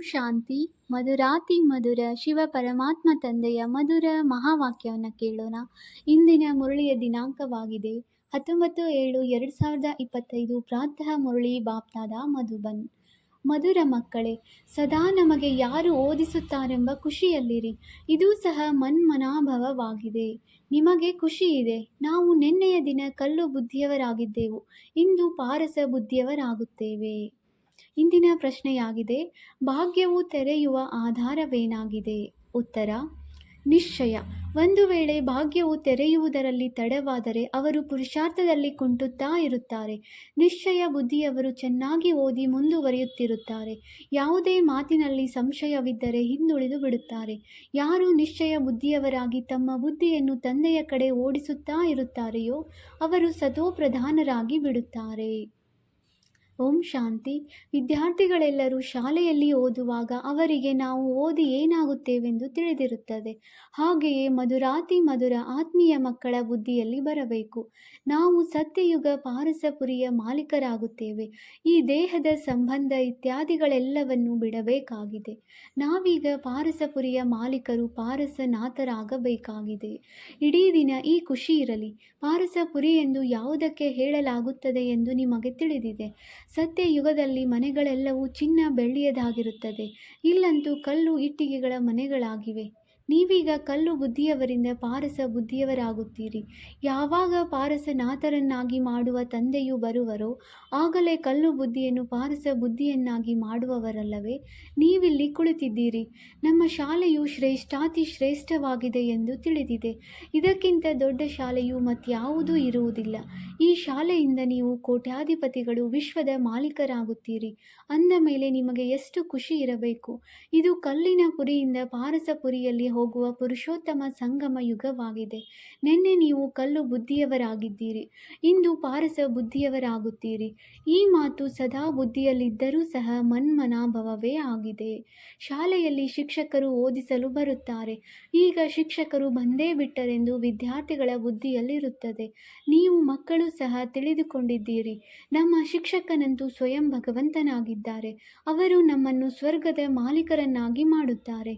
ಶಾಂತಿ. ಮಧುರಾತಿ ಮಧುರ ಶಿವ ಪರಮಾತ್ಮ ತಂದೆಯ ಮಧುರ ಮಹಾವಾಕ್ಯವನ್ನು ಕೇಳೋಣ. ಇಂದಿನ ಮುರಳಿಯ ದಿನಾಂಕವಾಗಿದೆ. ಹತ್ತೊಂಬತ್ತು ಏಳು ಎರಡು ಸಾವಿರದ ಇಪ್ಪತ್ತೈದು ಪ್ರಾತಃ ಮುರಳಿ ಬಾಪ್ತಾದ ಮಧುಬನ್. ಮಧುರ ಮಕ್ಕಳೇ, ಸದಾ ನಮಗೆ ಯಾರು ಓದಿಸುತ್ತಾರೆಂಬ ಖುಷಿಯಲ್ಲಿರಿ. ಇದು ಸಹ ಮನ್ಮನಾಭವವಾಗಿದೆ. ನಿಮಗೆ ಖುಷಿ ಇದೆ. ನಾವು ನಿನ್ನೆಯ ದಿನ ಕಲ್ಲು ಬುದ್ಧಿಯವರಾಗಿದ್ದೆವು. ಇಂದು ಪಾರಸ ಬುದ್ಧಿಯವರಾಗುತ್ತೇವೆ. ಇಂದಿನ ಪ್ರಶ್ನೆಯಾಗಿದೆ, ಭಾಗ್ಯವು ತೆರೆಯುವ ಆಧಾರವೇನಾಗಿದೆ? ಉತ್ತರ, ನಿಶ್ಚಯ. ಒಂದು ವೇಳೆ ಭಾಗ್ಯವು ತೆರೆಯುವುದರಲ್ಲಿ ತಡವಾದರೆ ಅವರು ಪುರುಷಾರ್ಥದಲ್ಲಿ ಕುಂಟುತ್ತಾ ಇರುತ್ತಾರೆ. ನಿಶ್ಚಯ ಬುದ್ಧಿಯವರು ಚೆನ್ನಾಗಿ ಓದಿ ಮುಂದುವರಿಯುತ್ತಿರುತ್ತಾರೆ. ಯಾವುದೇ ಮಾತಿನಲ್ಲಿ ಸಂಶಯವಿದ್ದರೆ ಹಿಂದುಳಿದು ಬಿಡುತ್ತಾರೆ. ಯಾರು ನಿಶ್ಚಯ ಬುದ್ಧಿಯವರಾಗಿ ತಮ್ಮ ಬುದ್ಧಿಯನ್ನು ತಂದೆಯ ಕಡೆ ಓಡಿಸುತ್ತಾ ಇರುತ್ತಾರೆಯೋ, ಅವರು ಸತೋಪ್ರಧಾನರಾಗಿ ಬಿಡುತ್ತಾರೆ. ಓಂ ಶಾಂತಿ. ವಿದ್ಯಾರ್ಥಿಗಳೆಲ್ಲರೂ ಶಾಲೆಯಲ್ಲಿ ಓದುವಾಗ ಅವರಿಗೆ ನಾವು ಓದಿ ಏನಾಗುತ್ತೇವೆಂದು ತಿಳಿದಿರುತ್ತದೆ. ಹಾಗೆಯೇ ಮಧುರಾತಿ ಮಧುರ ಆತ್ಮೀಯ ಮಕ್ಕಳ ಬುದ್ಧಿಯಲ್ಲಿ ಬರಬೇಕು. ನಾವು ಸತ್ಯಯುಗ ಪಾರಸಪುರಿಯ ಮಾಲೀಕರಾಗುತ್ತೇವೆ. ಈ ದೇಹದ ಸಂಬಂಧ ಇತ್ಯಾದಿಗಳೆಲ್ಲವನ್ನು ಬಿಡಬೇಕಾಗಿದೆ. ನಾವೀಗ ಪಾರಸಪುರಿಯ ಮಾಲೀಕರು ಪಾರಸನಾಥರಾಗಬೇಕಾಗಿದೆ. ಇಡೀ ದಿನ ಈ ಖುಷಿ ಇರಲಿ. ಪಾರಸಪುರಿ ಎಂದು ಯಾವುದಕ್ಕೆ ಹೇಳಲಾಗುತ್ತದೆ ಎಂದು ನಿಮಗೆ ತಿಳಿದಿದೆ. ಸತ್ಯಯುಗದಲ್ಲಿ ಮನೆಗಳೆಲ್ಲವೂ ಚಿನ್ನ ಬೆಳ್ಳಿಯದಾಗಿರುತ್ತದೆ. ಇಲ್ಲಂತೂ ಕಲ್ಲು ಇಟ್ಟಿಗೆಗಳ ಮನೆಗಳಾಗಿವೆ. ನೀವೀಗ ಕಲ್ಲು ಬುದ್ಧಿಯವರಿಂದ ಪಾರಸ ಬುದ್ಧಿಯವರಾಗುತ್ತೀರಿ. ಯಾವಾಗ ಪಾರಸನಾಥರನ್ನಾಗಿ ಮಾಡುವ ತಂದೆಯು ಬರುವರೋ, ಆಗಲೇ ಕಲ್ಲು ಬುದ್ಧಿಯನ್ನು ಪಾರಸ ಬುದ್ಧಿಯನ್ನಾಗಿ ಮಾಡುವವರಲ್ಲವೇ, ನೀವಿಲ್ಲಿ ಕುಳಿತಿದ್ದೀರಿ. ನಮ್ಮ ಶಾಲೆಯು ಶ್ರೇಷ್ಠಾತಿ ಶ್ರೇಷ್ಠವಾಗಿದೆ ಎಂದು ತಿಳಿದಿದೆ. ಇದಕ್ಕಿಂತ ದೊಡ್ಡ ಶಾಲೆಯು ಮತ್ಯಾವುದೂ ಇರುವುದಿಲ್ಲ. ಈ ಶಾಲೆಯಿಂದ ನೀವು ಕೋಟ್ಯಾಧಿಪತಿಗಳು ವಿಶ್ವದ ಮಾಲೀಕರಾಗುತ್ತೀರಿ. ಅಂದ ಮೇಲೆ ನಿಮಗೆ ಎಷ್ಟು ಖುಷಿ ಇರಬೇಕು? ಇದು ಕಲ್ಲಿನ ಪುರಿಯಿಂದ ಪಾರಸಪುರಿಯಲ್ಲಿ ಹೋಗುವ ಪುರುಷೋತ್ತಮ ಸಂಗಮ ಯುಗವಾಗಿದೆ. ನಿನ್ನೆ ನೀವು ಕಲ್ಲು ಬುದ್ಧಿಯವರಾಗಿದ್ದೀರಿ. ಇಂದು ಪಾರಸ ಬುದ್ಧಿಯವರಾಗುತ್ತೀರಿ. ಈ ಮಾತು ಸದಾ ಬುದ್ಧಿಯಲ್ಲಿದ್ದರೂ ಸಹ ಮನ್ಮನಾಭವವೇ ಆಗಿದೆ. ಶಾಲೆಯಲ್ಲಿ ಶಿಕ್ಷಕರು ಓದಿಸಲು ಬರುತ್ತಾರೆ. ಈಗ ಶಿಕ್ಷಕರು ಬಂದೇ ಬಿಟ್ಟರೆಂದು ವಿದ್ಯಾರ್ಥಿಗಳ ಬುದ್ಧಿಯಲ್ಲಿರುತ್ತದೆ. ನೀವು ಮಕ್ಕಳು ಸಹ ತಿಳಿದುಕೊಂಡಿದ್ದೀರಿ. ನಮ್ಮ ಶಿಕ್ಷಕನಂತೂ ಸ್ವಯಂ ಭಗವಂತನಾಗಿದ್ದಾರೆ. ಅವರು ನಮ್ಮನ್ನು ಸ್ವರ್ಗದ ಮಾಲೀಕರನ್ನಾಗಿ ಮಾಡುತ್ತಾರೆ.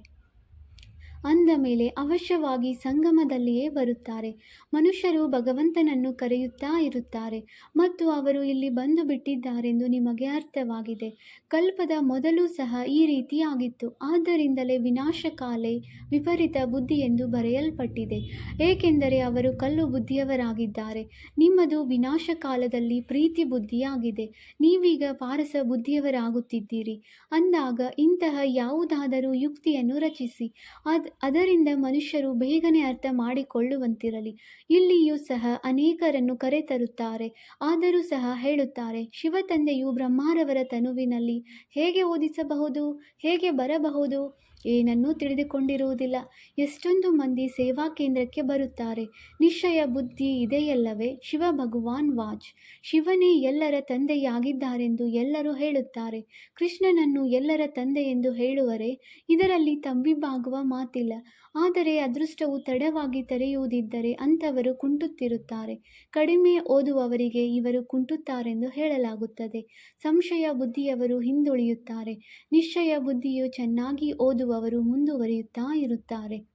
ಅಂದ ಮೇಲೆ ಅವಶ್ಯವಾಗಿ ಸಂಗಮದಲ್ಲಿಯೇ ಬರುತ್ತಾರೆ. ಮನುಷ್ಯರು ಭಗವಂತನನ್ನು ಕರೆಯುತ್ತಾ ಇರುತ್ತಾರೆ ಮತ್ತು ಅವರು ಇಲ್ಲಿ ಬಂದು ಬಿಟ್ಟಿದ್ದಾರೆಂದು ನಿಮಗೆ ಅರ್ಥವಾಗಿದೆ. ಕಲ್ಪದ ಮೊದಲು ಸಹ ಈ ರೀತಿಯಾಗಿತ್ತು ಆದ್ದರಿಂದಲೇ ವಿನಾಶಕಾಲೆ ವಿಪರೀತ ಬುದ್ಧಿ ಎಂದು ಬರೆಯಲ್ಪಟ್ಟಿದೆ. ಏಕೆಂದರೆ ಅವರು ಕಲ್ಲು ಬುದ್ಧಿಯವರಾಗಿದ್ದಾರೆ. ನಿಮ್ಮದು ವಿನಾಶ ಕಾಲದಲ್ಲಿ ಪ್ರೀತಿ ಬುದ್ಧಿಯಾಗಿದೆ. ನೀವೀಗ ಪಾರಸ ಬುದ್ಧಿಯವರಾಗುತ್ತಿದ್ದೀರಿ. ಅಂದಾಗ ಇಂತಹ ಯಾವುದಾದರೂ ಯುಕ್ತಿಯನ್ನು ರಚಿಸಿ. ಅದ್ ಅದರಿಂದ ಮನುಷ್ಯರು ಬೇಗನೆ ಅರ್ಥ ಮಾಡಿಕೊಳ್ಳುವಂತಿರಲಿ. ಇಲ್ಲಿಯೂ ಸಹ ಅನೇಕರನ್ನು ಕರೆತರುತ್ತಾರೆ, ಆದರೂ ಸಹ ಹೇಳುತ್ತಾರೆ, ಶಿವತಂದೆಯು ಬ್ರಹ್ಮಾರವರ ತನುವಿನಲ್ಲಿ ಹೇಗೆ ಓದಿಸಬಹುದು, ಹೇಗೆ ಬರಬಹುದು? ಏನನ್ನೂ ತಿಳಿದುಕೊಂಡಿರುವುದಿಲ್ಲ. ಎಷ್ಟೊಂದು ಮಂದಿ ಸೇವಾ ಕೇಂದ್ರಕ್ಕೆ ಬರುತ್ತಾರೆ. ನಿಶ್ಚಯ ಬುದ್ಧಿ ಇದೆಯಲ್ಲವೇ? ಶಿವ ಭಗವಾನ್ ವಾಚ್. ಶಿವನೇ ಎಲ್ಲರ ತಂದೆಯಾಗಿದ್ದಾರೆಂದು ಎಲ್ಲರೂ ಹೇಳುತ್ತಾರೆ. ಕೃಷ್ಣನನ್ನು ಎಲ್ಲರ ತಂದೆ ಎಂದು ಹೇಳುವರೆ? ಇದರಲ್ಲಿ ತಂಬಿಬ್ಬಾಗುವ ಮಾತಿಲ್ಲ. ಆದರೆ ಅದೃಷ್ಟವು ತಡವಾಗಿ ತೆರೆಯುವುದಿದ್ದರೆ ಅಂಥವರು ಕುಂಟುತ್ತಿರುತ್ತಾರೆ. ಕಡಿಮೆ ಓದುವವರಿಗೆ ಇವರು ಕುಂಟುತ್ತಾರೆಂದು ಹೇಳಲಾಗುತ್ತದೆ. ಸಂಶಯ ಬುದ್ಧಿಯವರು ಹಿಂದುಳಿಯುತ್ತಾರೆ. ನಿಶ್ಚಯ ಬುದ್ಧಿಯು ಚೆನ್ನಾಗಿ ಓದುವವರು ಮುಂದುವರಿಯುತ್ತಾ ಇರುತ್ತಾರೆ.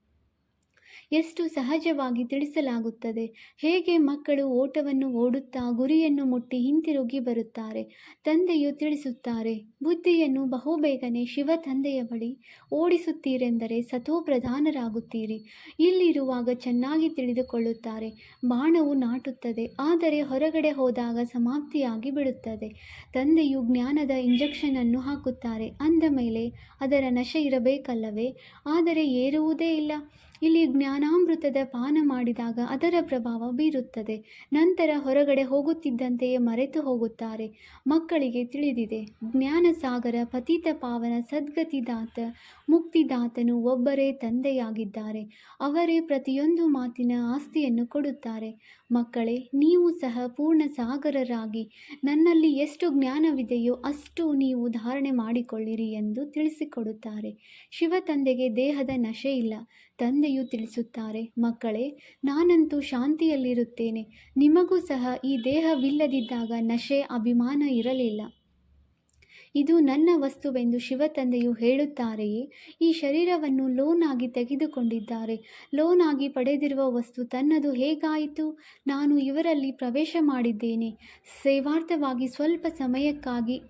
ಎಷ್ಟು ಸಹಜವಾಗಿ ತಿಳಿಸಲಾಗುತ್ತದೆ? ಹೇಗೆ ಮಕ್ಕಳು ಓಟವನ್ನು ಓಡುತ್ತಾ ಗುರಿಯನ್ನು ಮುಟ್ಟಿ ಹಿಂತಿರುಗಿ ಬರುತ್ತಾರೆ? ತಂದೆಯು ತಿಳಿಸುತ್ತಾರೆ, ಬುದ್ಧಿಯನ್ನು ಬಹುಬೇಗನೆ ಶಿವ ತಂದೆಯ ಬಳಿ ಓಡಿಸುತ್ತೀರೆಂದರೆ ಸತೋಪ್ರಧಾನರಾಗುತ್ತೀರಿ ಇಲ್ಲಿರುವಾಗ ಚೆನ್ನಾಗಿ ತಿಳಿದುಕೊಳ್ಳುತ್ತಾರೆ. ಬಾಣವು ನಾಟುತ್ತದೆ, ಆದರೆ ಹೊರಗಡೆ ಹೋದಾಗ ಸಮಾಪ್ತಿಯಾಗಿ ಬಿಡುತ್ತದೆ. ತಂದೆಯು ಜ್ಞಾನದ ಇಂಜೆಕ್ಷನನ್ನು ಹಾಕುತ್ತಾರೆ, ಅಂದ ಮೇಲೆ ಅದರ ನಶೆ ಇರಬೇಕಲ್ಲವೇ? ಆದರೆ ಏರುವುದೇ ಇಲ್ಲ. ಇಲ್ಲಿ ಜ್ಞಾನಾಮೃತದ ಪಾನ ಮಾಡಿದಾಗ ಅದರ ಪ್ರಭಾವ ಬೀರುತ್ತದೆ. ನಂತರ ಹೊರಗಡೆ ಹೋಗುತ್ತಿದ್ದಂತೆಯೇ ಮರೆತು ಹೋಗುತ್ತಾರೆ. ಮಕ್ಕಳಿಗೆ ತಿಳಿದಿದೆ, ಜ್ಞಾನಸಾಗರ ಪತಿತ ಪಾವನ ಸದ್ಗತಿದಾತ ಮುಕ್ತಿದಾತನು ಒಬ್ಬರೇ ತಂದೆಯಾಗಿದ್ದಾರೆ. ಅವರೇ ಪ್ರತಿಯೊಂದು ಮಾತಿನ ಆಸ್ತಿಯನ್ನು ಕೊಡುತ್ತಾರೆ. ಮಕ್ಕಳೇ, ನೀವು ಸಹ ಪೂರ್ಣ ಸಾಗರರಾಗಿ ನನ್ನಲ್ಲಿ ಎಷ್ಟು ಜ್ಞಾನವಿದೆಯೋ ಅಷ್ಟು ನೀವು ಧಾರಣೆ ಮಾಡಿಕೊಳ್ಳಿರಿ ಎಂದು ತಿಳಿಸಿಕೊಡುತ್ತಾರೆ. ಶಿವ ತಂದೆಗೆ ದೇಹದ ನಶೆ ಇಲ್ಲ, ತಂದೆಯು ತಿಳಿಸುತ್ತಾರೆ, ಮಕ್ಕಳೇ, ನಾನಂತೂ ಶಾಂತಿಯಲ್ಲಿರುತ್ತೇನೆ. ನಿಮಗೂ ಸಹ ಈ ದೇಹವಿಲ್ಲದಿದ್ದಾಗ ನಶೆ, ಅಭಿಮಾನ ಇರಲಿಲ್ಲ. ಇದು ನನ್ನ ವಸ್ತುವೆಂದು ಶಿವತಂದೆಯು ಹೇಳುತ್ತಾರೆಯೇ? ಈ ಶರೀರವನ್ನು ಲೋನ್ ಆಗಿ ತೆಗೆದುಕೊಂಡಿದ್ದಾರೆ. ಲೋನ್ ಆಗಿ ಪಡೆದಿರುವ ವಸ್ತು ತನ್ನದು ಹೇಗಾಯಿತು? ನಾನು ಇವರಲ್ಲಿ ಪ್ರವೇಶ ಮಾಡಿದ್ದೇನೆ. ಸೇವಾರ್ಥವಾಗಿ ಸ್ವಲ್ಪ ಸಮಯಕ್ಕಾಗಿ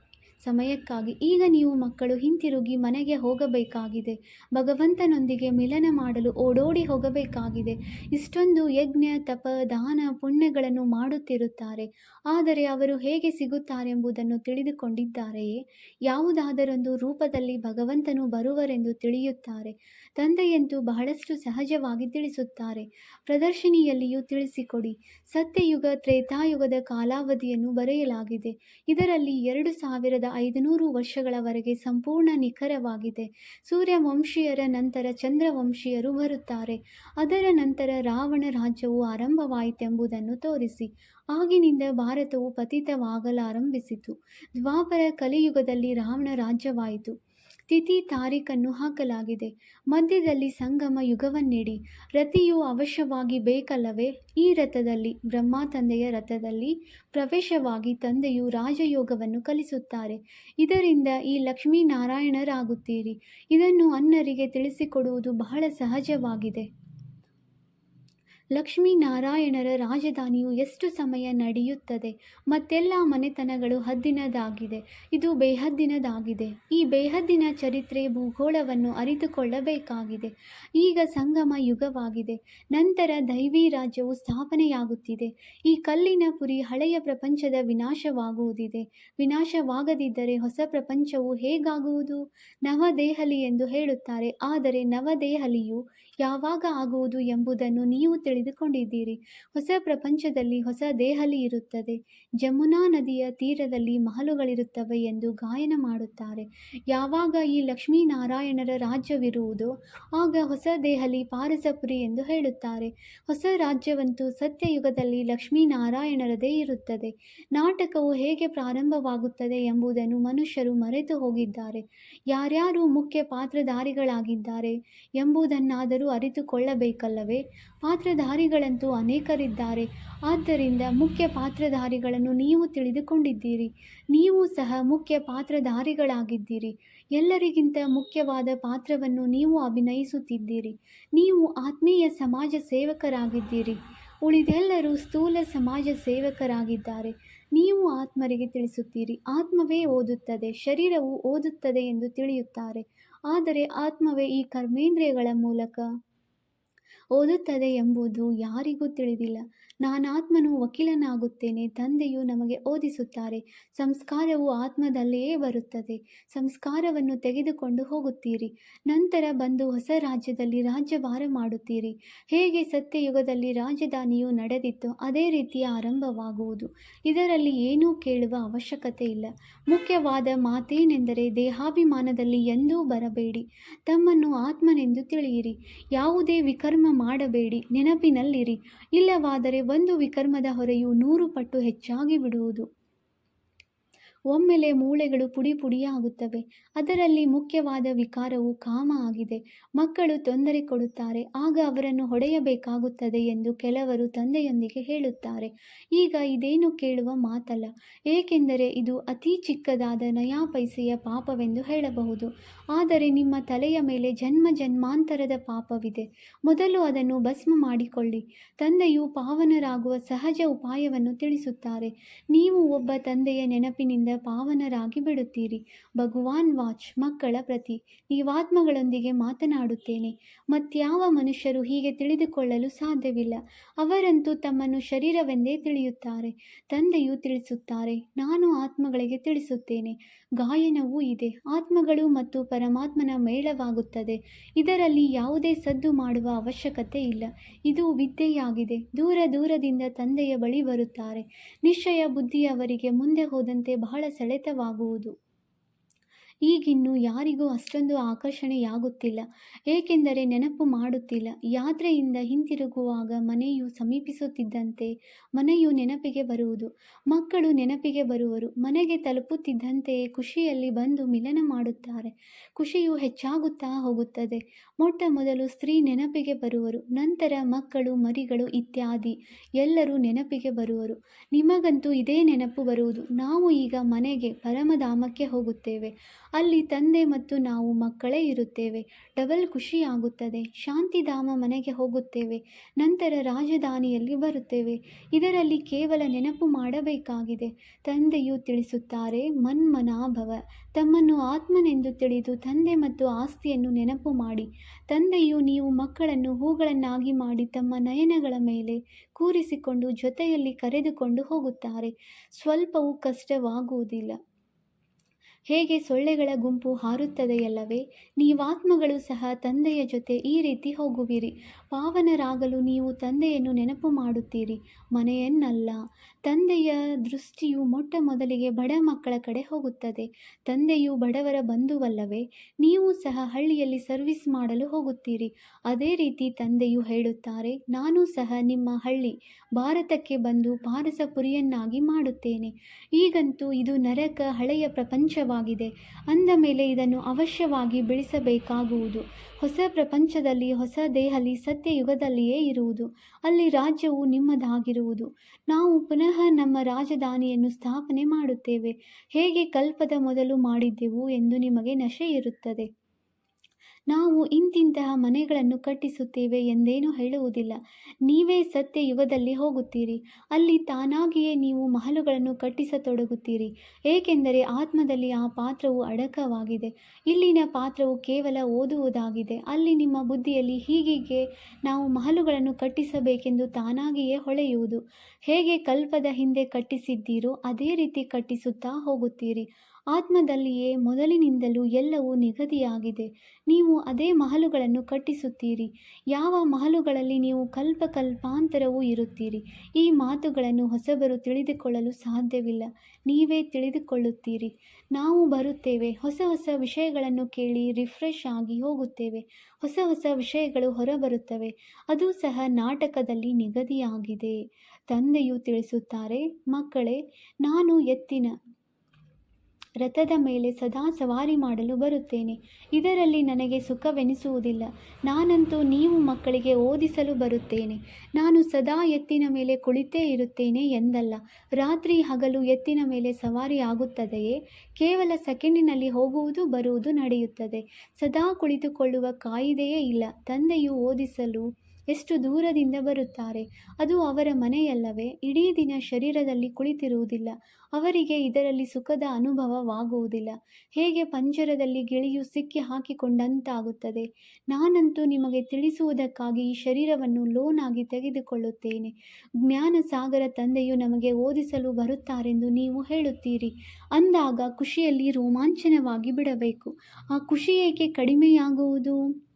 ಸಮಯಕ್ಕಾಗಿ. ಈಗ ನೀವು ಮಕ್ಕಳು ಹಿಂತಿರುಗಿ ಮನೆಗೆ ಹೋಗಬೇಕಾಗಿದೆ. ಭಗವಂತನೊಂದಿಗೆ ಮಿಲನ ಮಾಡಲು ಓಡೋಡಿ ಹೋಗಬೇಕಾಗಿದೆ. ಇಷ್ಟೊಂದು ಯಜ್ಞ, ತಪ, ದಾನ, ಪುಣ್ಯಗಳನ್ನು ಮಾಡುತ್ತಿರುತ್ತಾರೆ. ಆದರೆ ಅವರು ಹೇಗೆ ಸಿಗುತ್ತಾರೆಂಬುದನ್ನು ತಿಳಿದುಕೊಂಡಿದ್ದಾರೆಯೇ? ಯಾವುದಾದರೊಂದು ರೂಪದಲ್ಲಿ ಭಗವಂತನು ಬರುವರೆಂದು ತಿಳಿಯುತ್ತಾರೆ. ತಂದೆಯಂತೂ ಬಹಳಷ್ಟು ಸಹಜವಾಗಿ ತಿಳಿಸುತ್ತಾರೆ. ಪ್ರದರ್ಶಿನಿಯಲ್ಲಿಯೂ ತಿಳಿಸಿಕೊಡಿ. ಸತ್ಯಯುಗ ತ್ರೇತಾಯುಗದ ಕಾಲಾವಧಿಯನ್ನು ಬರೆಯಲಾಗಿದೆ. ಇದರಲ್ಲಿ ಎರಡು ಸಾವಿರದ ಐದುನೂರು ವರ್ಷಗಳವರೆಗೆ ಸಂಪೂರ್ಣ ನಿಖರವಾಗಿದೆ. ಸೂರ್ಯವಂಶೀಯರ ನಂತರ ಚಂದ್ರವಂಶೀಯರು ಬರುತ್ತಾರೆ ಅದರ ನಂತರ ರಾವಣ ರಾಜ್ಯವು ಆರಂಭವಾಯಿತೆಂಬುದನ್ನು ತೋರಿಸಿ. ಆಗಿನಿಂದ ಭಾರತವು ಪತಿತವಾಗಲಾರಂಭಿಸಿತು. ದ್ವಾಪರ ಕಲಿಯುಗದಲ್ಲಿ ರಾವಣ ರಾಜ್ಯವಾಯಿತು. ತಿಥಿ ತಾರೀಖನ್ನು ಹಾಕಲಾಗಿದೆ. ಮಧ್ಯದಲ್ಲಿ ಸಂಗಮ ಯುಗವನ್ನಿಡಿ. ರತಿಯು ಅವಶ್ಯವಾಗಿ ಬೇಕಲ್ಲವೇ? ಈ ರಥದಲ್ಲಿ, ಬ್ರಹ್ಮ ತಂದೆಯ ರಥದಲ್ಲಿ ಪ್ರವೇಶವಾಗಿ ತಂದೆಯು ರಾಜಯೋಗವನ್ನು ಕಲಿಸುತ್ತಾರೆ. ಇದರಿಂದ ಈ ಲಕ್ಷ್ಮೀನಾರಾಯಣರಾಗುತ್ತೀರಿ. ಇದನ್ನು ಅನ್ನರಿಗೆ ತಿಳಿಸಿಕೊಡುವುದು ಬಹಳ ಸಹಜವಾಗಿದೆ. ಲಕ್ಷ್ಮೀನಾರಾಯಣರ ರಾಜಧಾನಿಯು ಎಷ್ಟು ಸಮಯ ನಡೆಯುತ್ತದೆ? ಮತ್ತೆಲ್ಲ ಮನೆತನಗಳು ಹದ್ದಿನದಾಗಿದೆ. ಇದು ಬೇಹದ್ದಿನದಾಗಿದೆ. ಈ ಬೇಹದ್ದಿನ ಚರಿತ್ರೆ ಭೂಗೋಳವನ್ನು ಅರಿತುಕೊಳ್ಳಬೇಕಾಗಿದೆ. ಈಗ ಸಂಗಮ ಯುಗವಾಗಿದೆ. ನಂತರ ದೈವಿ ರಾಜ್ಯವು ಸ್ಥಾಪನೆಯಾಗುತ್ತಿದೆ. ಈ ಕಲ್ಲಿನ ಪುರಿ ಹಳೆಯ ಪ್ರಪಂಚದ ವಿನಾಶವಾಗುವುದಿದೆ. ವಿನಾಶವಾಗದಿದ್ದರೆ ಹೊಸ ಪ್ರಪಂಚವು ಹೇಗಾಗುವುದು? ನವದೆಹಲಿ ಎಂದು ಹೇಳುತ್ತಾರೆ. ಆದರೆ ನವದೆಹಲಿಯು ಯಾವಾಗ ಆಗುವುದು ಎಂಬುದನ್ನು ನೀವು ತಿಳಿದುಕೊಂಡಿದ್ದೀರಿ. ಹೊಸ ಪ್ರಪಂಚದಲ್ಲಿ ಹೊಸ ದೇಹಲಿ ಇರುತ್ತದೆ. ಜಮುನಾ ನದಿಯ ತೀರದಲ್ಲಿ ಮಹಲುಗಳಿರುತ್ತವೆ ಎಂದು ಗಾಯನ ಮಾಡುತ್ತಾರೆ. ಯಾವಾಗ ಈ ಲಕ್ಷ್ಮೀನಾರಾಯಣರ ರಾಜ್ಯವಿರುವುದೋ, ಆಗ ಹೊಸ ದೇಹಲಿ ಪಾರಸಪುರಿ ಎಂದು ಹೇಳುತ್ತಾರೆ. ಹೊಸ ರಾಜ್ಯವಂತೂ ಸತ್ಯಯುಗದಲ್ಲಿ ಲಕ್ಷ್ಮೀನಾರಾಯಣರದೇ ಇರುತ್ತದೆ. ನಾಟಕವು ಹೇಗೆ ಪ್ರಾರಂಭವಾಗುತ್ತದೆ ಎಂಬುದನ್ನು ಮನುಷ್ಯರು ಮರೆತು ಹೋಗಿದ್ದಾರೆ. ಯಾರ್ಯಾರು ಮುಖ್ಯ ಪಾತ್ರಧಾರಿಗಳಾಗಿದ್ದಾರೆ ಎಂಬುದನ್ನಾದರೂ ಅರಿತುಕೊಳ್ಳಬೇಕಲ್ಲವೇ? ಪಾತ್ರಧಾರಿಗಳಂತೂ ಅನೇಕರಿದ್ದಾರೆ. ಆದ್ದರಿಂದ ಮುಖ್ಯ ಪಾತ್ರಧಾರಿಗಳನ್ನು ನೀವು ತಿಳಿದುಕೊಂಡಿದ್ದೀರಿ. ನೀವು ಸಹ ಮುಖ್ಯ ಪಾತ್ರಧಾರಿಗಳಾಗಿದ್ದೀರಿ. ಎಲ್ಲರಿಗಿಂತ ಮುಖ್ಯವಾದ ಪಾತ್ರವನ್ನು ನೀವು ಅಭಿನಯಿಸುತ್ತಿದ್ದೀರಿ. ನೀವು ಆತ್ಮೀಯ ಸಮಾಜ ಸೇವಕರಾಗಿದ್ದೀರಿ. ಉಳಿದೆಲ್ಲರೂ ಸ್ಥೂಲ ಸಮಾಜ ಸೇವಕರಾಗಿದ್ದಾರೆ. ನೀವು ಆತ್ಮರಿಗೆ ತಿಳಿಸುತ್ತೀರಿ. ಆತ್ಮವೇ ಓದುತ್ತದೆ. ಶರೀರವು ಓದುತ್ತದೆ ಎಂದು ತಿಳಿಯುತ್ತಾರೆ. ಆದರೆ ಆತ್ಮವೇ ಈ ಕರ್ಮೇಂದ್ರಿಯಗಳ ಮೂಲಕ ಓದುತ್ತದೆ ಎಂಬುದು ಯಾರಿಗೂ ತಿಳಿದಿಲ್ಲ. ನಾನಾತ್ಮನು ವಕೀಲನಾಗುತ್ತೇನೆ, ತಂದೆಯು ನಮಗೆ ಓದಿಸುತ್ತಾರೆ. ಸಂಸ್ಕಾರವು ಆತ್ಮದಲ್ಲಿಯೇ ಬರುತ್ತದೆ. ಸಂಸ್ಕಾರವನ್ನು ತೆಗೆದುಕೊಂಡು ಹೋಗುತ್ತೀರಿ. ನಂತರ ಬಂದು ಹೊಸ ರಾಜ್ಯದಲ್ಲಿ ರಾಜ್ಯಭಾರ ಮಾಡುತ್ತೀರಿ. ಹೇಗೆ ಸತ್ಯಯುಗದಲ್ಲಿ ರಾಜಧಾನಿಯು ನಡೆದಿತ್ತು ಅದೇ ರೀತಿಯ ಆರಂಭವಾಗುವುದು. ಇದರಲ್ಲಿ ಏನೂ ಕೇಳುವ ಅವಶ್ಯಕತೆ ಇಲ್ಲ. ಮುಖ್ಯವಾದ ಮಾತೇನೆಂದರೆ ದೇಹಾಭಿಮಾನದಲ್ಲಿ ಎಂದೂ ಬರಬೇಡಿ. ತಮ್ಮನ್ನು ಆತ್ಮನೆಂದು ತಿಳಿಯಿರಿ. ಯಾವುದೇ ವಿಕರ್ಮ ಮಾಡಬೇಡಿ. ನೆನಪಿನಲ್ಲಿರಿ. ಇಲ್ಲವಾದರೆ ಒಂದು ವಿಕರ್ಮದ ಹೊರೆಯು ನೂರು ಪಟ್ಟು ಹೆಚ್ಚಾಗಿ ಬಿಡುವುದು. ಒಮ್ಮೆಲೆ ಮೂಳೆಗಳು ಪುಡಿ ಪುಡಿಯಾಗುತ್ತವೆ. ಅದರಲ್ಲಿ ಮುಖ್ಯವಾದ ವಿಕಾರವು ಕಾಮ ಆಗಿದೆ. ಮಕ್ಕಳು ತೊಂದರೆ ಕೊಡುತ್ತಾರೆ. ಆಗ ಅವರನ್ನು ಹೊಡೆಯಬೇಕಾಗುತ್ತದೆ ಎಂದು ಕೆಲವರು ತಂದೆಯೊಂದಿಗೆ ಹೇಳುತ್ತಾರೆ. ಈಗ ಇದೇನು ಕೇಳುವ ಮಾತಲ್ಲ. ಏಕೆಂದರೆ ಇದು ಅತಿ ಚಿಕ್ಕದಾದ ನಯಾಪೈಸೆಯ ಪಾಪವೆಂದು ಹೇಳಬಹುದು. ಆದರೆ ನಿಮ್ಮ ತಲೆಯ ಮೇಲೆ ಜನ್ಮ ಜನ್ಮಾಂತರದ ಪಾಪವಿದೆ. ಮೊದಲು ಅದನ್ನು ಭಸ್ಮ ಮಾಡಿಕೊಳ್ಳಿ. ತಂದೆಯು ಪಾವನರಾಗುವ ಸಹಜ ಉಪಾಯವನ್ನು ತಿಳಿಸುತ್ತಾರೆ. ನೀವು ಒಬ್ಬ ತಂದೆಯ ನೆನಪಿನಿಂದ ಪಾವನರಾಗಿ ಬಿಡುತ್ತೀರಿ. ಭಗವಾನ್ ವಾಚ್ ಮಕ್ಕಳ ಪ್ರತಿ. ನೀವಾತ್ಮಗಳೊಂದಿಗೆ ಮಾತನಾಡುತ್ತೇನೆ. ಮತ್ಯಾವ ಮನುಷ್ಯರು ಹೀಗೆ ತಿಳಿದುಕೊಳ್ಳಲು ಸಾಧ್ಯವಿಲ್ಲ. ಅವರಂತೂ ತಮ್ಮನ್ನು ಶರೀರವೆಂದೇ ತಿಳಿಯುತ್ತಾರೆ. ತಂದೆಯು ತಿಳಿಸುತ್ತಾರೆ. ನಾನು ಆತ್ಮಗಳಿಗೆ ತಿಳಿಸುತ್ತೇನೆ. ಗಾಯನವೂ ಇದೆ. ಆತ್ಮಗಳು ಮತ್ತು ಪರಮಾತ್ಮನ ಮೇಳವಾಗುತ್ತದೆ. ಇದರಲ್ಲಿ ಯಾವುದೇ ಸದ್ದು ಮಾಡುವ ಅವಶ್ಯಕತೆ ಇಲ್ಲ. ಇದು ವಿದ್ಯೆಯಾಗಿದೆ. ದೂರ ದೂರದಿಂದ ತಂದೆಯ ಬಳಿ ಬರುತ್ತಾರೆ. ನಿಶ್ಚಯ ಬುದ್ಧಿಯವರಿಗೆ ಮುಂದೆ ಹೋದಂತೆ ಬಹಳ ಸೆಳೆತವಾಗುವುದು. ಈಗಿನ್ನು ಯಾರಿಗೂ ಅಷ್ಟೊಂದು ಆಕರ್ಷಣೆಯಾಗುತ್ತಿಲ್ಲ. ಏಕೆಂದರೆ ನೆನಪು ಮಾಡುತ್ತಿಲ್ಲ. ಯಾತ್ರೆಯಿಂದ ಹಿಂತಿರುಗುವಾಗ ಮನೆಯು ಸಮೀಪಿಸುತ್ತಿದ್ದಂತೆ ಮನೆಯು ನೆನಪಿಗೆ ಬರುವುದು. ಮಕ್ಕಳು ನೆನಪಿಗೆ ಬರುವರು. ಮನೆಗೆ ತಲುಪುತ್ತಿದ್ದಂತೆಯೇ ಖುಷಿಯಲ್ಲಿ ಬಂದು ಮಿಲನ ಮಾಡುತ್ತಾರೆ. ಖುಷಿಯು ಹೆಚ್ಚಾಗುತ್ತಾ ಹೋಗುತ್ತದೆ. ಮೊಟ್ಟ ಮೊದಲು ಸ್ತ್ರೀ ನೆನಪಿಗೆ ಬರುವರು, ನಂತರ ಮಕ್ಕಳು, ಮರಿಗಳು ಇತ್ಯಾದಿ. ಎಲ್ಲರೂ ನೆನಪಿಗೆ ಬರುವರು. ನಿಮಗಂತೂ ಇದೇ ನೆನಪು ಬರುವುದು. ನಾವು ಈಗ ಮನೆಗೆ, ಪರಮಧಾಮಕ್ಕೆ ಹೋಗುತ್ತೇವೆ. ಅಲ್ಲಿ ತಂದೆ ಮತ್ತು ನಾವು ಮಕ್ಕಳೇ ಇರುತ್ತೇವೆ. ಡಬಲ್ ಖುಷಿಯಾಗುತ್ತದೆ. ಶಾಂತಿಧಾಮ ಮನೆಗೆ ಹೋಗುತ್ತೇವೆ. ನಂತರ ರಾಜಧಾನಿಯಲ್ಲಿ ಬರುತ್ತೇವೆ. ಇದರಲ್ಲಿ ಕೇವಲ ನೆನಪು ಮಾಡಬೇಕಾಗಿದೆ. ತಂದೆಯು ತಿಳಿಸುತ್ತಾರೆ, ಮನ್ಮನಾಭವ. ತಮ್ಮನ್ನು ಆತ್ಮನೆಂದು ತಿಳಿದು ತಂದೆ ಮತ್ತು ಆಸ್ತಿಯನ್ನು ನೆನಪು ಮಾಡಿ. ತಂದೆಯು ನೀವು ಮಕ್ಕಳನ್ನು ಹೂಗಳನ್ನಾಗಿ ಮಾಡಿ ತಮ್ಮ ನಯನಗಳ ಮೇಲೆ ಕೂರಿಸಿಕೊಂಡು ಜೊತೆಯಲ್ಲಿ ಕರೆದುಕೊಂಡು ಹೋಗುತ್ತಾರೆ. ಸ್ವಲ್ಪವೂ ಕಷ್ಟವಾಗುವುದಿಲ್ಲ. ಹೇಗೆ ಸೊಳ್ಳೆಗಳ ಗುಂಪು ಹಾರುತ್ತದೆಯಲ್ಲವೇ, ನೀವಾತ್ಮಗಳು ಸಹ ತಂದೆಯ ಜೊತೆ ಈ ರೀತಿ ಹೋಗುವಿರಿ. ಪಾವನರಾಗಲು ನೀವು ತಂದೆಯನ್ನು ನೆನಪು ಮಾಡುತ್ತೀರಿ. ಮನೆಯನ್ನಲ್ಲ ತಂದೆಯ ದೃಷ್ಟಿಯು ಮೊಟ್ಟ ಮೊದಲಿಗೆ ಬಡ ಮಕ್ಕಳ ಕಡೆ ಹೋಗುತ್ತದೆ. ತಂದೆಯು ಬಡವರ ಬಂಧುವಲ್ಲವೇ? ನೀವು ಸಹ ಹಳ್ಳಿಯಲ್ಲಿ ಸರ್ವಿಸ್ ಮಾಡಲು ಹೋಗುತ್ತೀರಿ. ಅದೇ ರೀತಿ ತಂದೆಯು ಹೇಳುತ್ತಾರೆ, ನಾನು ಸಹ ನಿಮ್ಮ ಹಳ್ಳಿ, ಭಾರತಕ್ಕೆ ಬಂದು ಪಾರಸಪುರಿಯನ್ನಾಗಿ ಮಾಡುತ್ತೇನೆ. ಈಗಂತೂ ಇದು ನರಕ, ಹಳೆಯ ಪ್ರಪಂಚವಾಗಿದೆ. ಅಂದ ಮೇಲೆ ಇದನ್ನು ಅವಶ್ಯವಾಗಿ ಬೆಳೆಸಬೇಕಾಗುವುದು. ಹೊಸ ಪ್ರಪಂಚದಲ್ಲಿ, ಹೊಸ ದೇಹಲಿ ಸತ್ಯಯುಗದಲ್ಲಿಯೇ ಇರುವುದು. ಅಲ್ಲಿ ರಾಜ್ಯವು ನಿಮ್ಮದಾಗಿರುವುದು. ನಾವು ಪುನಃ ನಮ್ಮ ರಾಜಧಾನಿಯನ್ನು ಸ್ಥಾಪನೆ ಮಾಡುತ್ತೇವೆ. ಹೇಗೆ ಕಲ್ಪದ ಮೊದಲು ಮಾಡಿದ್ದೆವು ಎಂದು ನಿಮಗೆ ನಶೆ ಇರುತ್ತದೆ ನಾವು ಇಂತಿಂತಹ ಮನೆಗಳನ್ನು ಕಟ್ಟಿಸುತ್ತೇವೆ ಎಂದೇನೂ ಹೇಳುವುದಿಲ್ಲ. ನೀವೇ ಸತ್ಯ ಯುಗದಲ್ಲಿ ಹೋಗುತ್ತೀರಿ. ಅಲ್ಲಿ ತಾನಾಗಿಯೇ ನೀವು ಮಹಲುಗಳನ್ನು ಕಟ್ಟಿಸತೊಡಗುತ್ತೀರಿ. ಏಕೆಂದರೆ ಆತ್ಮದಲ್ಲಿ ಆ ಪಾತ್ರವು ಅಡಕವಾಗಿದೆ. ಇಲ್ಲಿನ ಪಾತ್ರವು ಕೇವಲ ಓದುವುದಾಗಿದೆ. ಅಲ್ಲಿ ನಿಮ್ಮ ಬುದ್ಧಿಯಲ್ಲಿ ಹೀಗೀಗೆ ನಾವು ಮಹಲುಗಳನ್ನು ಕಟ್ಟಿಸಬೇಕೆಂದು ತಾನಾಗಿಯೇ ಹೊಳೆಯುವುದು. ಹೇಗೆ ಕಲ್ಪದ ಹಿಂದೆ ಕಟ್ಟಿಸಿದ್ದೀರೋ ಅದೇ ರೀತಿ ಕಟ್ಟಿಸುತ್ತಾ ಹೋಗುತ್ತೀರಿ. ಆತ್ಮದಲ್ಲಿಯೇ ಮೊದಲಿನಿಂದಲೂ ಎಲ್ಲವೂ ನಿಗದಿಯಾಗಿದೆ. ನೀವು ಅದೇ ಮಹಲುಗಳನ್ನು ಕಟ್ಟಿಸುತ್ತೀರಿ. ಯಾವ ಮಹಲುಗಳಲ್ಲಿ ನೀವು ಕಲ್ಪ ಕಲ್ಪಾಂತರವೂ ಇರುತ್ತೀರಿ. ಈ ಮಾತುಗಳನ್ನು ಹೊಸಬರು ತಿಳಿದುಕೊಳ್ಳಲು ಸಾಧ್ಯವಿಲ್ಲ. ನೀವೇ ತಿಳಿದುಕೊಳ್ಳುತ್ತೀರಿ. ನಾವು ಬರುತ್ತೇವೆ. ಹೊಸ ಹೊಸ ವಿಷಯಗಳನ್ನು ಕೇಳಿ ರಿಫ್ರೆಶ್ ಆಗಿ ಹೋಗುತ್ತೇವೆ. ಹೊಸ ಹೊಸ ವಿಷಯಗಳು ಹೊರಬರುತ್ತವೆ. ಅದು ಸಹ ನಾಟಕದಲ್ಲಿ ನಿಗದಿಯಾಗಿದೆ. ತಂದೆಯು ತಿಳಿಸುತ್ತಾರೆ, ಮಕ್ಕಳೇ, ನಾನು ಎತ್ತಿನ ರಥದ ಮೇಲೆ ಸದಾ ಸವಾರಿ ಮಾಡಲು ಬರುತ್ತೇನೆ. ಇದರಲ್ಲಿ ನನಗೆ ಸುಖವೆನಿಸುವುದಿಲ್ಲ. ನಾನಂತೂ ನೀವು ಮಕ್ಕಳಿಗೆ ಓದಿಸಲು ಬರುತ್ತೇನೆ. ನಾನು ಸದಾ ಎತ್ತಿನ ಮೇಲೆ ಕುಳಿತೇ ಇರುತ್ತೇನೆ ಎಂದಲ್ಲ. ರಾತ್ರಿ ಹಗಲು ಎತ್ತಿನ ಮೇಲೆ ಸವಾರಿ ಆಗುತ್ತದೆಯೇ? ಕೇವಲ ಸೆಕೆಂಡಿನಲ್ಲಿ ಹೋಗುವುದು ಬರುವುದು ನಡೆಯುತ್ತದೆ. ಸದಾ ಕುಳಿತುಕೊಳ್ಳುವ ಕಾಯಿದೆಯೇ ಇಲ್ಲ. ತಂದೆಯು ಓದಿಸಲು ಎಷ್ಟು ದೂರದಿಂದ ಬರುತ್ತಾರೆ? ಅದು ಅವರ ಮನೆಯಲ್ಲವೇ? ಇಡೀ ದಿನ ಶರೀರದಲ್ಲಿ ಕುಳಿತಿರುವುದಿಲ್ಲ. ಅವರಿಗೆ ಇದರಲ್ಲಿ ಸುಖದ ಅನುಭವವಾಗುವುದಿಲ್ಲ. ಹೇಗೆ ಪಂಜರದಲ್ಲಿ ಗಿಳಿಯು ಸಿಕ್ಕಿ ಹಾಕಿಕೊಂಡಂತಾಗುತ್ತದೆ? ನಾನಂತೂ ನಿಮಗೆ ತಿಳಿಸುವುದಕ್ಕಾಗಿ ಈ ಶರೀರವನ್ನು ಲೋನಾಗಿ ತೆಗೆದುಕೊಳ್ಳುತ್ತೇನೆ. ಜ್ಞಾನ ಸಾಗರ ತಂದೆಯು ನಮಗೆ ಓದಿಸಲು ಬರುತ್ತಾರೆಂದು ನೀವು ಹೇಳುತ್ತೀರಿ. ಅಂದಾಗ ಖುಷಿಯಲ್ಲಿ ರೋಮಾಂಚನವಾಗಿ ಬಿಡಬೇಕು. ಆ ಖುಷಿ ಏಕೆ ಕಡಿಮೆಯಾಗುವುದು?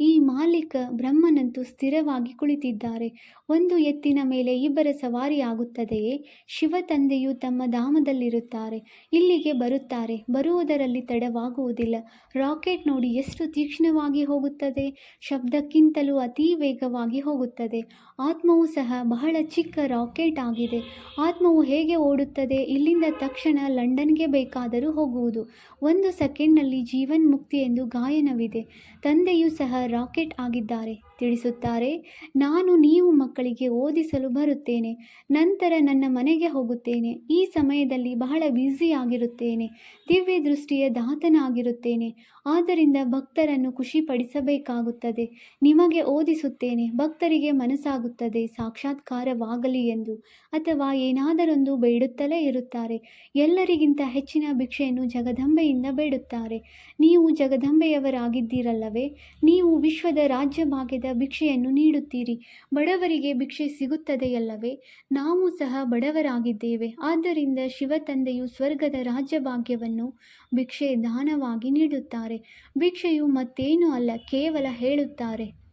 ಈ ಮಾಲೀಕ ಬ್ರಹ್ಮನಂತೂ ಸ್ಥಿರವಾಗಿ ಕುಳಿತಿದ್ದಾರೆ. ಒಂದು ಎತ್ತಿನ ಮೇಲೆ ಇಬ್ಬರ ಸವಾರಿಯಾಗುತ್ತದೆಯೇ ಶಿವ ತಂದೆಯು ತಮ್ಮ ಧಾಮದಲ್ಲಿರುತ್ತಾರೆ. ಇಲ್ಲಿಗೆ ಬರುತ್ತಾರೆ. ಬರುವುದರಲ್ಲಿ ತಡವಾಗುವುದಿಲ್ಲ. ರಾಕೆಟ್ ನೋಡಿ ಎಷ್ಟು ತೀಕ್ಷ್ಣವಾಗಿ ಹೋಗುತ್ತದೆ. ಶಬ್ದಕ್ಕಿಂತಲೂ ಅತೀ ವೇಗವಾಗಿ ಹೋಗುತ್ತದೆ. ಆತ್ಮವು ಸಹ ಬಹಳ ಚಿಕ್ಕ ರಾಕೆಟ್ ಆಗಿದೆ. ಆತ್ಮವು ಹೇಗೆ ಓಡುತ್ತದೆ? ಇಲ್ಲಿಂದ ತಕ್ಷಣ ಲಂಡನ್ಗೆ ಬೇಕಾದರೂ ಹೋಗುವುದು. ಒಂದು ಸೆಕೆಂಡ್ನಲ್ಲಿ ಜೀವನ್ ಮುಕ್ತಿ ಎಂದು ಗಾಯನವಿದೆ. ತಂದೆಯು ಸಹ ರಾಕೆಟ್ ಆಗಿದ್ದಾರೆ. ತಿಳಿಸುತ್ತಾರೆ, ನಾನು ನೀವು ಮಕ್ಕಳಿಗೆ ಓದಿಸಲು ಬರುತ್ತೇನೆ, ನಂತರ ನನ್ನ ಮನೆಗೆ ಹೋಗುತ್ತೇನೆ, ಈ ಸಮಯದಲ್ಲಿ ಬಹಳ ಬ್ಯುಸಿಯಾಗಿರುತ್ತೇನೆ ದಿವ್ಯ ದೃಷ್ಟಿಯ ದಾತನಾಗಿರುತ್ತೇನೆ, ಆದ್ದರಿಂದ ಭಕ್ತರನ್ನು ಖುಷಿಪಡಿಸಬೇಕಾಗುತ್ತದೆ, ನಿಮಗೆ ಓದಿಸುತ್ತೇನೆ, ಭಕ್ತರಿಗೆ ಮನಸ್ಸಾಗುತ್ತದೆ, ಸಾಕ್ಷಾತ್ಕಾರವಾಗಲಿ ಎಂದು, ಅಥವಾ ಏನಾದರೊಂದು ಬೇಡುತ್ತಲೇ ಇರುತ್ತಾರೆ, ಎಲ್ಲರಿಗಿಂತ ಹೆಚ್ಚಿನ ಭಿಕ್ಷೆಯನ್ನು ಜಗದಂಬೆಯಿಂದ ಬೇಡುತ್ತಾರೆ, ನೀವು ಜಗದಂಬೆಯವರಾಗಿದ್ದೀರಲ್ಲವೇ, ನೀವು ವಿಶ್ವದ ರಾಜ್ಯ ಭಾಗ್ಯದ ಭಿಕ್ಷೆಯನ್ನು ನೀಡುತ್ತೀರಿ. ಬಡವರಿಗೆ ಭಿಕ್ಷೆ ಸಿಗುತ್ತದೆಯಲ್ಲವೇ ನಾವು ಸಹ ಬಡವರಾಗಿದ್ದೇವೆ. ಆದ್ದರಿಂದ ಶಿವ ತಂದೆಯು ಸ್ವರ್ಗದ ರಾಜ್ಯಭಾಗ್ಯವನ್ನು ಭಿಕ್ಷೆ ದಾನವಾಗಿ ನೀಡುತ್ತಾರೆ. ಭಿಕ್ಷೆಯು ಮತ್ತೇನೂ ಅಲ್ಲ, ಕೇವಲ ಹೇಳುತ್ತಾರೆ.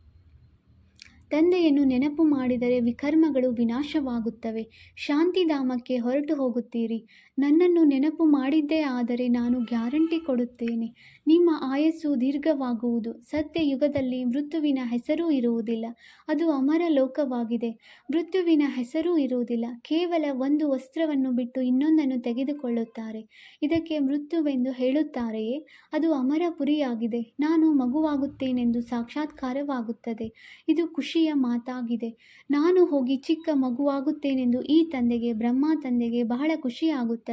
ತಂದೆಯನ್ನು ನೆನಪು ಮಾಡಿದರೆ ವಿಕರ್ಮಗಳು ವಿನಾಶವಾಗುತ್ತವೆ. ಶಾಂತಿಧಾಮಕ್ಕೆ ಹೊರಟು ಹೋಗುತ್ತೀರಿ. ನನ್ನನ್ನು ನೆನಪು ಮಾಡಿದ್ದೇ ಆದರೆ ನಾನು ಗ್ಯಾರಂಟಿ ಕೊಡುತ್ತೇನೆ. ನಿಮ್ಮ ಆಯಸ್ಸು ದೀರ್ಘವಾಗುವುದು. ಸತ್ಯ ಯುಗದಲ್ಲಿ ಮೃತ್ಯುವಿನ ಹೆಸರೂ ಇರುವುದಿಲ್ಲ. ಅದು ಅಮರ ಲೋಕವಾಗಿದೆ. ಮೃತ್ಯುವಿನ ಹೆಸರೂ ಇರುವುದಿಲ್ಲ. ಕೇವಲ ಒಂದು ವಸ್ತ್ರವನ್ನು ಬಿಟ್ಟು ಇನ್ನೊಂದನ್ನು ತೆಗೆದುಕೊಳ್ಳುತ್ತಾರೆ. ಇದಕ್ಕೆ ಮೃತ್ಯುವೆಂದು ಹೇಳುತ್ತಾರೆಯೇ? ಅದು ಅಮರ ಪುರಿಯಾಗಿದೆ. ನಾನು ಮಗುವಾಗುತ್ತೇನೆಂದು ಸಾಕ್ಷಾತ್ಕಾರವಾಗುತ್ತದೆ. ಇದು ಖುಷಿಯ ಮಾತಾಗಿದೆ. ನಾನು ಹೋಗಿ ಚಿಕ್ಕ ಮಗುವಾಗುತ್ತೇನೆಂದು ಈ ತಂದೆಗೆ, ಬ್ರಹ್ಮ ತಂದೆಗೆ ಬಹಳ ಖುಷಿಯಾಗುತ್ತದೆ.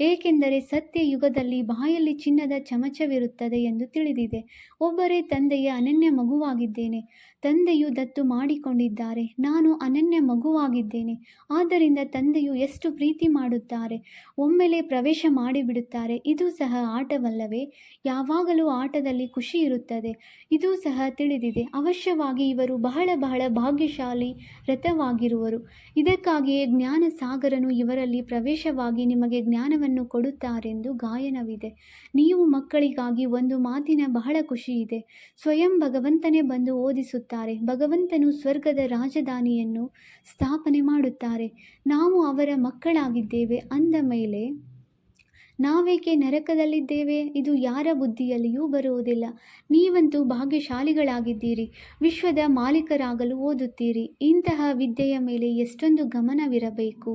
ಏಕೆಂದರೆ ಸತ್ಯ ಯುಗದಲ್ಲಿ ಬಾಯಲ್ಲಿ ಚಿನ್ನದ ಚಮಚವಿರುತ್ತದೆ ಎಂದು ತಿಳಿದಿದೆ. ಒಬ್ಬರೇ ತಂದೆಯ ಅನನ್ಯ ಮಗುವಾಗಿದ್ದೇನೆ. ತಂದೆಯು ದತ್ತು ಮಾಡಿಕೊಂಡಿದ್ದಾರೆ. ನಾನು ಅನನ್ಯ ಮಗುವಾಗಿದ್ದೇನೆ. ಆದ್ದರಿಂದ ತಂದೆಯು ಎಷ್ಟು ಪ್ರೀತಿ ಮಾಡುತ್ತಾರೆ. ಒಮ್ಮೆಲೆ ಪ್ರವೇಶ ಮಾಡಿಬಿಡುತ್ತಾರೆ. ಇದು ಸಹ ಆಟವಲ್ಲವೇ? ಯಾವಾಗಲೂ ಆಟದಲ್ಲಿ ಖುಷಿ ಇರುತ್ತದೆ. ಇದು ಸಹ ತಿಳಿದಿದೆ. ಅವಶ್ಯವಾಗಿ ಇವರು ಬಹಳ ಬಹಳ ಭಾಗ್ಯಶಾಲಿ ರಥವಾಗಿರುವರು. ಇದಕ್ಕಾಗಿಯೇ ಜ್ಞಾನ ಸಾಗರನು ಇವರಲ್ಲಿ ಪ್ರವೇಶವಾಗಿ ನಿಮಗೆ ಜ್ಞಾನವನ್ನು ಕೊಡುತ್ತಾರೆಂದು ಗಾಯನವಿದೆ. ನೀವು ಮಕ್ಕಳಿಗಾಗಿ ಒಂದು ಮಾತಿನ ಬಹಳ ಖುಷಿ ಇದೆ ಸ್ವಯಂ ಭಗವಂತನೇ ಬಂದು ಓದಿಸುತ್ತಾರೆ. ಭಗವಂತನು ಸ್ವರ್ಗದ ರಾಜಧಾನಿಯನ್ನು ಸ್ಥಾಪನೆ ಮಾಡುತ್ತಾರೆ. ನಾವು ಅವರ ಮಕ್ಕಳಾಗಿದ್ದೇವೆ ಅಂದ ಮೇಲೆ, ನಾವೇಕೆ ನರಕದಲ್ಲಿದ್ದೇವೆ? ಇದು ಯಾರ ಬುದ್ಧಿಯಲ್ಲಿಯೂ ಬರುವುದಿಲ್ಲ. ನೀವಂತೂ ಭಾಗ್ಯಶಾಲಿಗಳಾಗಿದ್ದೀರಿ. ವಿಶ್ವದ ಮಾಲೀಕರಾಗಲು ಓದುತ್ತೀರಿ. ಇಂತಹ ವಿದ್ಯೆಯ ಮೇಲೆ ಎಷ್ಟೊಂದು ಗಮನವಿರಬೇಕು.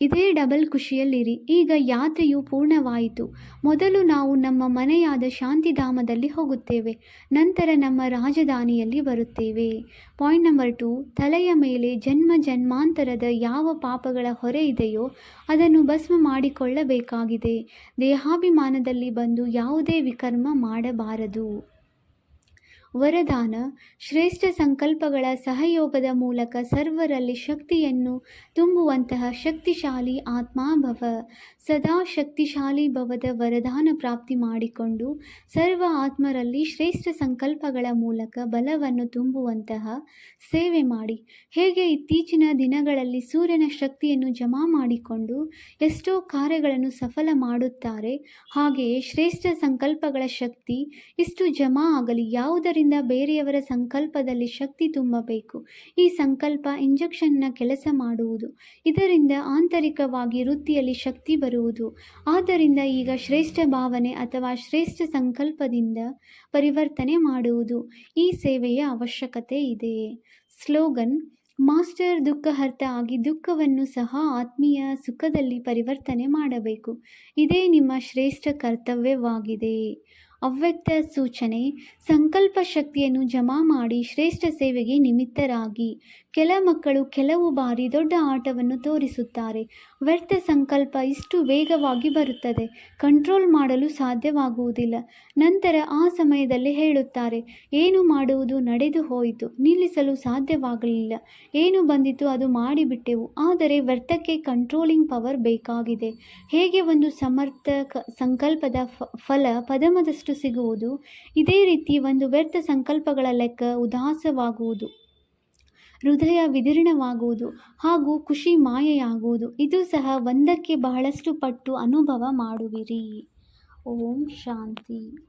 ಇದೇ ಡಬಲ್ ಖುಷಿಯಲ್ಲಿರಿ. ಈಗ ಯಾತ್ರೆಯು ಪೂರ್ಣವಾಯಿತು. ಮೊದಲು ನಾವು ನಮ್ಮ ಮನೆಯಾದ ಶಾಂತಿಧಾಮದಲ್ಲಿ ಹೋಗುತ್ತೇವೆ. ನಂತರ ನಮ್ಮ ರಾಜಧಾನಿಯಲ್ಲಿ ಬರುತ್ತೇವೆ. ಪಾಯಿಂಟ್ ನಂಬರ್ ಟು, ತಲೆಯ ಮೇಲೆ ಜನ್ಮ ಜನ್ಮಾಂತರದ ಯಾವ ಪಾಪಗಳ ಹೊರೆ ಇದೆಯೋ ಅದನ್ನು ಭಸ್ಮ ಮಾಡಿಕೊಳ್ಳಬೇಕಾಗಿದೆ. ದೇಹಾಭಿಮಾನದಲ್ಲಿ ಬಂದು ಯಾವುದೇ ವಿಕರ್ಮ ಮಾಡಬಾರದು. ವರದಾನ, ಶ್ರೇಷ್ಠ ಸಂಕಲ್ಪಗಳ ಸಹಯೋಗದ ಮೂಲಕ ಸರ್ವರಲ್ಲಿ ಶಕ್ತಿಯನ್ನು ತುಂಬುವಂತಹ ಶಕ್ತಿಶಾಲಿ ಆತ್ಮಾಭವ, ಸದಾ ಶಕ್ತಿಶಾಲಿ ಭವದ ವರದಾನ ಪ್ರಾಪ್ತಿ ಮಾಡಿಕೊಂಡು ಸರ್ವ ಆತ್ಮರಲ್ಲಿ ಶ್ರೇಷ್ಠ ಸಂಕಲ್ಪಗಳ ಮೂಲಕ ಬಲವನ್ನು ತುಂಬುವಂತಹ ಸೇವೆ ಮಾಡಿ. ಹೇಗೆ ಇತ್ತೀಚಿನ ದಿನಗಳಲ್ಲಿ ಸೂರ್ಯನ ಶಕ್ತಿಯನ್ನು ಜಮಾ ಮಾಡಿಕೊಂಡು ಎಷ್ಟೋ ಕಾರ್ಯಗಳನ್ನು ಸಫಲ ಮಾಡುತ್ತಾರೆ, ಹಾಗೆಯೇ ಶ್ರೇಷ್ಠ ಸಂಕಲ್ಪಗಳ ಶಕ್ತಿ ಇಷ್ಟು ಜಮಾ ಆಗಲಿ, ಯಾವುದರಿಂದ ಬೇರೆಯವರ ಸಂಕಲ್ಪದಲ್ಲಿ ಶಕ್ತಿ ತುಂಬಬೇಕು. ಈ ಸಂಕಲ್ಪ ಇಂಜೆಕ್ಷನ್ನ ಕೆಲಸ ಮಾಡುವುದು. ಇದರಿಂದ ಆಂತರಿಕವಾಗಿ ವೃತ್ತಿಯಲ್ಲಿ ಶಕ್ತಿ ಬರುವುದು. ಆದ್ದರಿಂದ ಈಗ ಶ್ರೇಷ್ಠ ಭಾವನೆ ಅಥವಾ ಶ್ರೇಷ್ಠ ಸಂಕಲ್ಪದಿಂದ ಪರಿವರ್ತನೆ ಮಾಡುವುದು ಈ ಸೇವೆಯ ಅವಶ್ಯಕತೆ ಇದೆ. ಸ್ಲೋಗನ್, ಮಾಸ್ಟರ್ ದುಃಖಹರ್ತ ಆಗಿ ದುಃಖವನ್ನು ಸಹ ಆತ್ಮೀಯ ಸುಖದಲ್ಲಿ ಪರಿವರ್ತನೆ ಮಾಡಬೇಕು. ಇದೇ ನಿಮ್ಮ ಶ್ರೇಷ್ಠ ಕರ್ತವ್ಯವಾಗಿದೆ. ಅವ್ಯಕ್ತ ಸೂಚನೆ ಸಂಕಲ್ಪ ಶಕ್ತಿಯನ್ನು ಜಮಾ ಮಾಡಿ ಶ್ರೇಷ್ಠ ಸೇವೆಗೆ ನಿಮಿತ್ತರಾಗಿ. ಕೆಲ ಮಕ್ಕಳು ಕೆಲವು ಬಾರಿ ದೊಡ್ಡ ಆಟವನ್ನು ತೋರಿಸುತ್ತಾರೆ. ವ್ಯರ್ಥ ಸಂಕಲ್ಪ ಇಷ್ಟು ವೇಗವಾಗಿ ಬರುತ್ತದೆ. ಕಂಟ್ರೋಲ್ ಮಾಡಲು ಸಾಧ್ಯವಾಗುವುದಿಲ್ಲ. ನಂತರ ಆ ಸಮಯದಲ್ಲಿ ಹೇಳುತ್ತಾರೆ, ಏನು ಮಾಡುವುದು ನಡೆದು ಹೋಯಿತು. ನಿಲ್ಲಿಸಲು ಸಾಧ್ಯವಾಗಲಿಲ್ಲ. ಏನು ಬಂದಿತು ಅದು ಮಾಡಿಬಿಟ್ಟೆವು. ಆದರೆ ವ್ಯರ್ಥಕ್ಕೆ ಕಂಟ್ರೋಲಿಂಗ್ ಪವರ್ ಬೇಕಾಗಿದೆ. ಹೇಗೆ ಒಂದು ಸಮರ್ಥ ಕ ಸಂಕಲ್ಪದ ಫಲ ಪದಮದಷ್ಟು ಸಿಗುವುದು? ಇದೇ ರೀತಿ ಒಂದು ವ್ಯರ್ಥ ಸಂಕಲ್ಪಗಳ ಲೆಕ್ಕ ಉದಾಸವಾಗುವುದು. ಹೃದಯ ವಿದೀರ್ಣವಾಗುವುದು ಹಾಗೂ ಖುಷಿ ಮಾಯೆಯಾಗುವುದು. ಇದು ಸಹ ಒಂದಕ್ಕೆ ಬಹಳಷ್ಟು ಪಟ್ಟು ಅನುಭವ ಮಾಡುವಿರಿ. ಓಂ ಶಾಂತಿ.